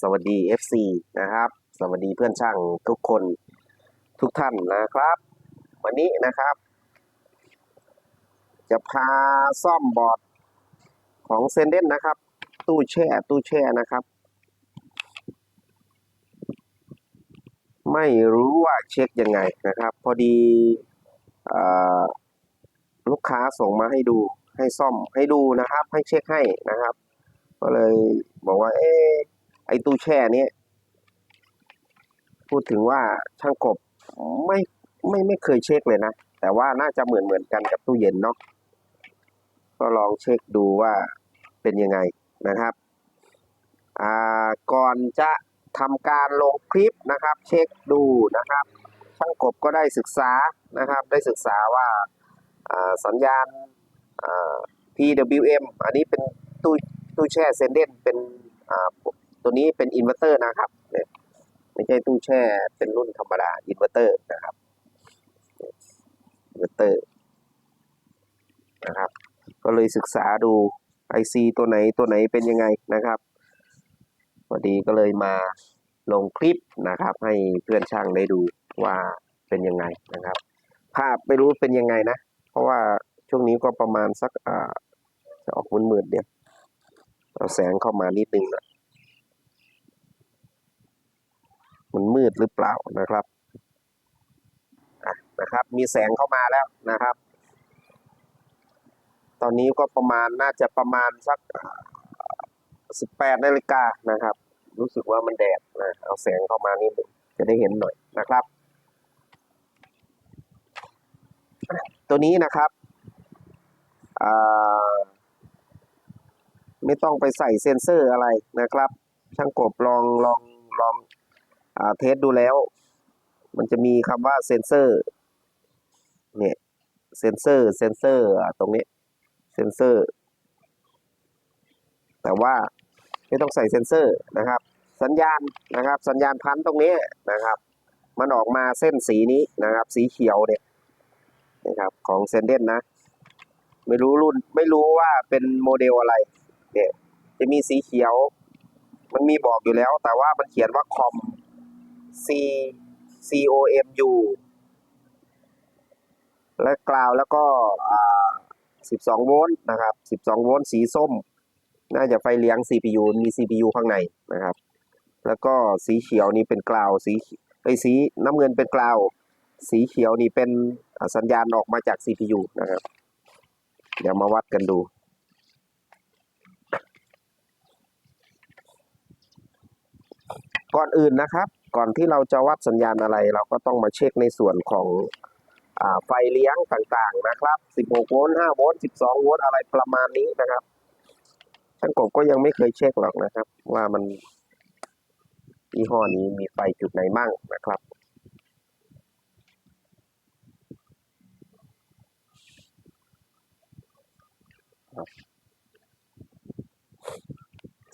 สวัสดี FC นะครับ สวัสดีเพื่อนช่างทุกคนทุกท่านนะครับ วันนี้นะครับ จะพาซ่อมบอร์ดของเซนเดนนะครับ ตู้แช่ตู้แช่นะครับ ไม่รู้ว่าเช็คยังไงนะครับ พอดีอลูกค้าส่งมาให้ดูให้ซ่อมให้ดูนะครับ ให้เช็คให้นะครับ ก็เลยบอกว่า เอ๊ะ ไอ้ตู้แช่นี้พูดถึงว่าช่างกบไม่ไม่ไม่เคยเช็คเลยนะ แต่ว่าน่าจะเหมือนเหมือนกันกับตู้เย็นเนาะก็ลองเช็คดูว่าเป็นยังไงนะครับอ่าก่อนจะทำการลงคลิปนะครับ เช็คดูนะครับ ช่างกบก็ได้ศึกษานะครับ ได้ศึกษาว่าสัญญาณ PWM อันนี้เป็นตู้ตู้แช่เซนเดนเป็น ตัวนี้เป็นอินเวอร์เตอร์นะครับไม่ใช่ตู้แช่เป็นรุ่นธรรมดาอินเวอร์เตอร์นะครับอินเวอร์เตอร์นะครับ ก็เลยศึกษาดู IC ตัวไหนตัวไหนเป็นยังไงนะครับพอดีก็เลยมาลงคลิปนะครับ ให้เพื่อนช่างได้ดูว่าเป็นยังไงนะครับ ภาพไม่รู้เป็นยังไงนะ เพราะว่าช่วงนี้ก็ประมาณสักอ่าจะออกมืดๆเดียวเอาแสงเข้ามานิดนึงนะ มันมืดหรือเปล่านะครับนะครับ มีแสงเข้ามาแล้วนะครับ ตอนนี้ก็ประมาณน่าจะประมาณสักสิบแปดนาฬิกานะครับ รู้สึกว่ามันแดดนะเอาแสงเข้ามานิดนึงจะได้เห็นหน่อยนะครับ ตัวนี้นะครับไม่ต้องไปใส่เซ็นเซอร์อะไรนะครับ ช่างกบลองลองลอง เทสดูแล้ว มันจะมีคำว่าเซนเซอร์เนี่ยเซนเซอร์เซนเซอร์อะตรงนี้เซนเซอร์ แต่ว่าไม่ต้องใส่เซนเซอร์นะครับ สัญญาณนะครับ สัญญาณพันตรงนี้นะครับ มันออกมาเส้นสีนี้นะครับ สีเขียวเนี่ยนะครับของเซนเดนนะ ไม่รู้รุ่นไม่รู้ว่าเป็นโมเดลอะไรเนี่ยจะมีสีเขียว มันมีบอกอยู่แล้ว แต่ว่ามันเขียนว่าคอม C C O M U และกล่าวแล้วก็ 12 โวลต์นะครับ 12 โวลต์สีส้ม น่าจะไฟเลี้ยง CPU มี CPU ข้างในนะครับ แล้วก็สีเขียวนี่เป็นกล่าวสีไอสีน้ำเงินเป็นกล่าว สีเขียวนี่เป็นสัญญาณออกมาจาก CPU นะครับ เดี๋ยวมาวัดกันดูก่อนอื่นนะครับ ก่อนที่เราจะวัดสัญญาณอะไร เราก็ต้องมาเช็คในส่วนของอไฟเลี้ยงต่างๆนะครับ 16 โวลต์ 5 โวลต์ 12 โวลต์ อะไรประมาณนี้นะครับช่างกบก็ยังไม่เคยเช็คหรอกนะครับ ว่ามันยี่ห้อนี้มีไฟจุดไหนมั่งนะครับ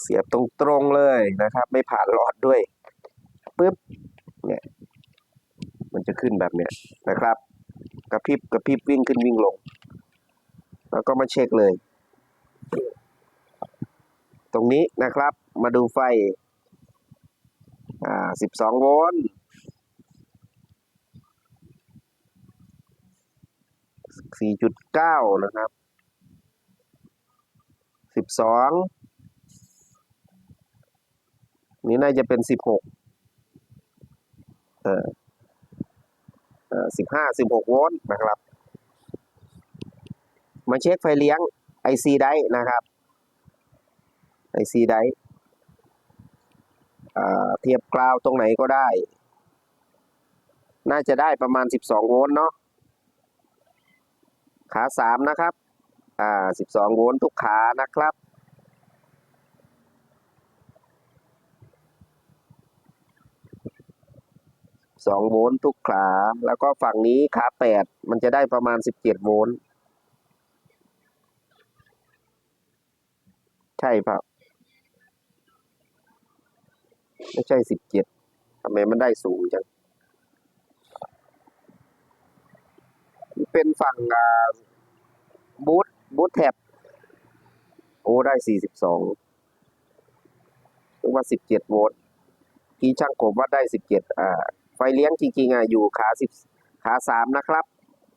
เสียบตรงๆเลยนะครับ ไม่ผ่านหลอดด้วย ปึ๊บเนี่ยมันจะขึ้นแบบเนี้ยนะครับ กระพริบกระพริบวิ่งขึ้นวิ่งลง แล้วก็มาเช็คเลย ตรงนี้นะครับมาดูไฟอ่า12โวลต์4.9นะครับ12นี่น่าจะเป็น16เออ สิบห้าสิบหกโวลต์นะครับ มาเช็คไฟเลี้ยง IC ได้นะครับ IC ได้เทียบกราวตรงไหนก็ได้ น่าจะได้ประมาณ 12 โวลต์เนาะ ขาสามนะครับ อ่า 12 โวลต์ทุกขานะครับ สองโวลต์ทุกขา แล้วก็ฝั่งนี้ขาแปดมันจะได้ประมาณสิบเจ็ดโวลต์ ใช่เปล่าไม่ใช่สิบเจ็ดทำไมมันได้สูงจัง เป็นฝั่งบูทบูทแท็บโอ้ได้สี่สิบสองหรือว่าสิบเจ็ดโวลต์ที่ช่างกบวัดได้สิบเจ็ดอ่า ฟเลี้ยงจริงๆอะอยู่ขาสิบขาสามนะครับ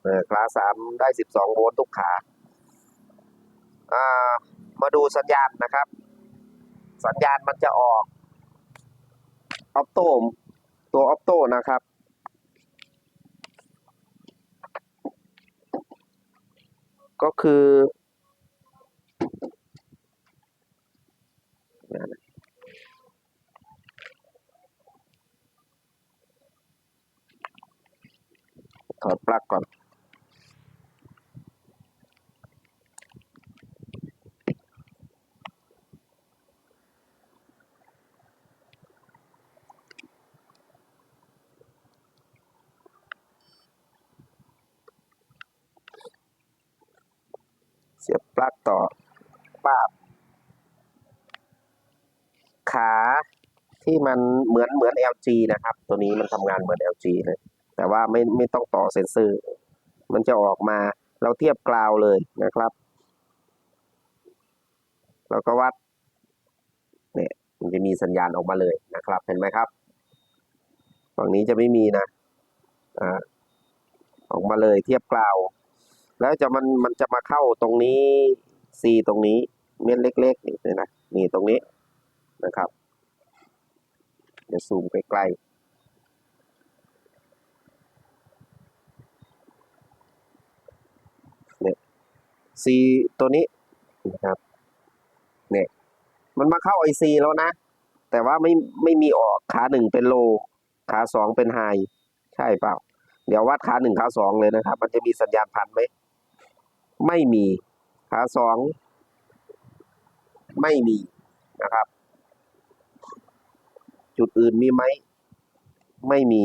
เออขาสามได้สิบสองโวลต์ทุกขาอ่ามาดูสัญญาณนะครับ สัญญาณมันจะออกออปโตตัวออปโตนะครับก็คือ ถอดป ลั๊กก่อนเสียบปลั๊กต่อป้าบ ขาที่มันเหมือนเหมือน LG นะครับ ตัวนี้มันทำงานเหมือน LG เลย แต่ว่าไม่ไม่ต้องต่อเซ็นเซอร์ มันจะออกมาเราเทียบกราวเลยนะครับ แล้วก็วัดเนี่ยมันจะมีสัญญาณออกมาเลยนะครับ เห็นไหมครับ ฝั่งนี้จะไม่มีนะอ่าออกมาเลยเทียบกราว แล้วจะมันมันจะมาเข้าตรงนี้ C ตรงนี้เม็ดเล็กๆนี่นะนี่ตรงนี้นะครับ เดี๋ยวซูมใกล้ๆเนี่ย C ตัวนี้นะครับเนี่ยมันมาเข้า IC แล้วนะ แต่ว่าไม่ไม่มีออกขาหนึ่งเป็นโล ขาสองเป็นไฮใช่เปล่า เดี๋ยววัดขาหนึ่งขาสองเลยนะครับ มันจะมีสัญญาณพันไหมไม่มีขาสองไม่มีนะครับ จุดอื่นมีไหมไม่มี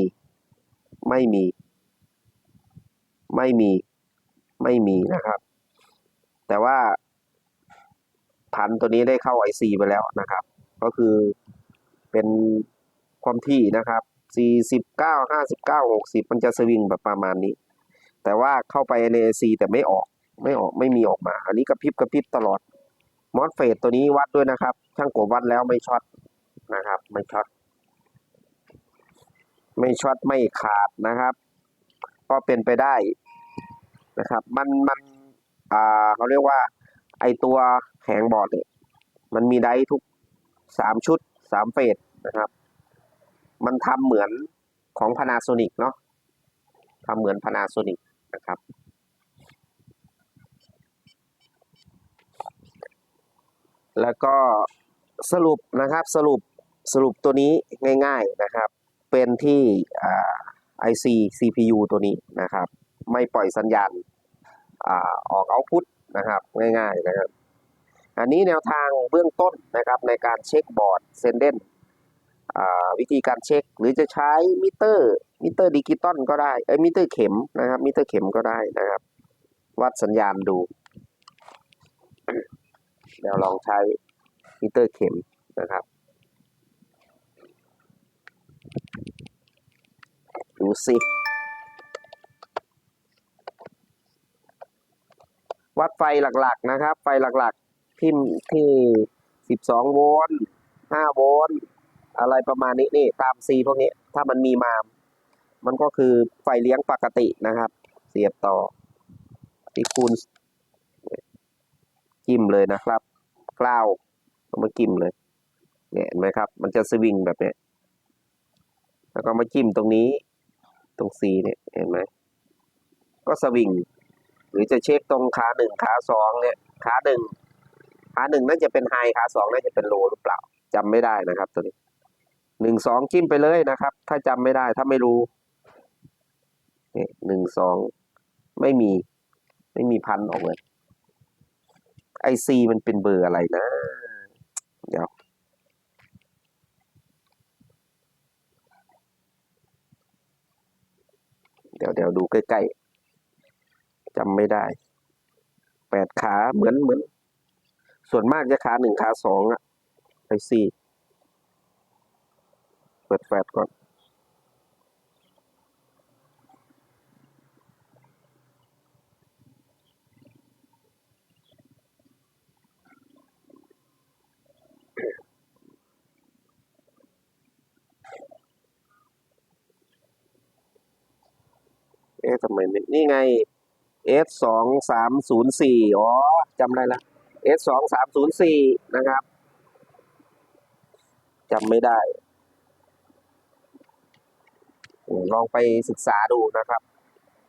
ไม่มี ไม่มี ไม่มีนะครับ แต่ว่า พันตัวนี้ได้เข้า IC ไปแล้วนะครับ ก็คือเป็นความถี่นะครับ 49 59 60 มันจะสวิงแบบประมาณนี้ แต่ว่าเข้าไปใน IC แต่ไม่ออกไม่ออกไม่มีออกมา อันนี้กระพริบกระพริบตลอดมอสเฟตตัวนี้วัดด้วยนะครับ ช่างกบวัดแล้วไม่ช็อตนะครับ ไม่ช็อตไม่ช็อตไม่ขาดนะครับ ก็เป็นไปได้นะครับ มันมัน อ่าเขาเรียกว่า ไอตัวแผงบอร์ดเนี่ยมันมีไดทุกสามชุดสามเฟสนะครับ มันทำเหมือนของ Panasonic เนาะทำเหมือน Panasonic นะครับ แล้วก็สรุปนะครับสรุปสรุปตัวนี้ง่าย ๆนะครับ เป็นที่อ่า IC CPU ตัวนี้นะครับ ไม่ปล่อยสัญญาณ ออกเอาพุทนะครับง่ายๆนะครับ อันนี้แนวทางเบื้องต้นนะครับในการเช็คบอร์ดเซนเดนวิธีการเช็คหรือจะใช้มิเตอร์มิเตอร์ดิจิตอลก็ได้เอ้มิเตอร์เข็มนะครับมิเตอร์เข็มก็ได้นะครับ วัดสัญญาณดูเดี๋ยวลองใช้มิเตอร์เข็มนะครับ ดูสิ วัดไฟหลักๆนะครับ ไฟหลักๆที่ที่12โวลต์5โวลต์อะไรประมาณนี้นี่ตามซีพวกนี้ถ้ามันมีมา มันก็คือไฟเลี้ยงปกตินะครับ เสียบต่อที่คูณจิ้มเลยนะครับกล้าวเอามาจิ้มเลยเนี่ยเห็นไหมครับ มันจะสวิงแบบเนี้ยแล้วก็มาจิ้มตรงนี้ ตรงซีเนี่ยเห็นไหมก็สวิง หรือจะเช็คตรงขาหนึ่งขาสองเนี่ยขาหนึ่งขาหนึ่งน่าจะเป็นไฮขาสองน่าจะเป็นโลหรือเปล่าจำไม่ได้นะครับตัวนี้หนึ่งสองจิ้มไปเลยนะครับ ถ้าจำไม่ได้ถ้าไม่รู้เนี่ยหนึ่งสองไม่มี ไม่มีพันออกเลยไอซีมันเป็นเบอร์อะไรนะ เดี๋ยวเดี๋ยวเดี๋ยวดูใกล้ๆ จำไม่ได้แปดขาเหมือนเหมือน ส่วนมากจะขาหนึ่งขาสองอะไปซีเปิดแฟดก่อน เอ๊ะทำไมไม่นี่ไง S สองสามศูนย์สี่อ๋อจำได้ละ S สองสามศูนย์สี่นะครับจำไม่ได้ ลองไปศึกษาดูนะครับ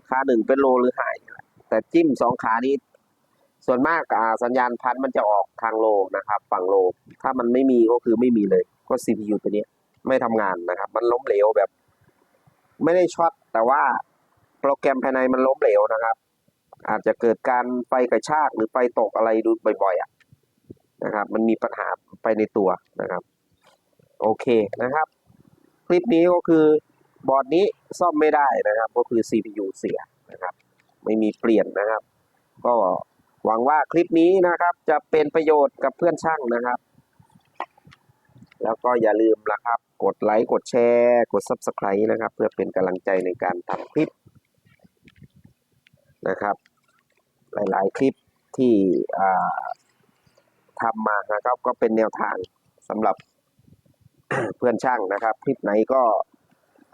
ขาหนึ่งเป็นโลหรือหาย แต่จิ้มสองขานี้ ส่วนมากสัญญาณพันธุ์มันจะออกทางโลนะครับ ฝั่งโล ถ้ามันไม่มีก็คือไม่มีเลย ก็ CPU ตัวนี้ไม่ทำงานนะครับ มันล้มเหลวแบบ ไม่ได้ช็อตแต่ว่าโปรแกรมภายในมันล้มเหลวนะครับ อาจจะเกิดการไฟกระชากหรือไฟตกอะไรดูบ่อยๆอะนะครับ มันมีปัญหาไปในตัวนะครับ โอเคนะครับ คลิปนี้ก็คือบอร์ดนี้ซ่อมไม่ได้นะครับ ก็คือ CPU เสียนะครับ ไม่มีเปลี่ยนนะครับ ก็หวังว่าคลิปนี้นะครับ จะเป็นประโยชน์กับเพื่อนช่างนะครับ แล้วก็อย่าลืมนะครับ กดไลค์กดแชร์ กด Subscribe นะครับ เพื่อเป็นกำลังใจในการทำคลิปนะครับ หลาย ๆ คลิปที่ทำมานะครับ ก็เป็นแนวทางสำหรับเพื่อนช่างนะครับ คลิปไหนก็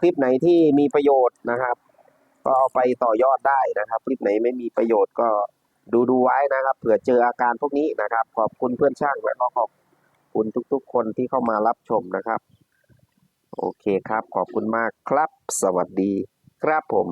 คลิปไหนที่มีประโยชน์นะครับ ก็เอาไปต่อยอดได้นะครับ คลิปไหนไม่มีประโยชน์ก็ดูดูไว้นะครับ เผื่อเจออาการพวกนี้นะครับ ขอบคุณเพื่อนช่างและก็ขอบคุณทุกๆ คนที่เข้ามารับชมนะครับ โอเคครับ ขอบคุณมากครับ สวัสดีครับผม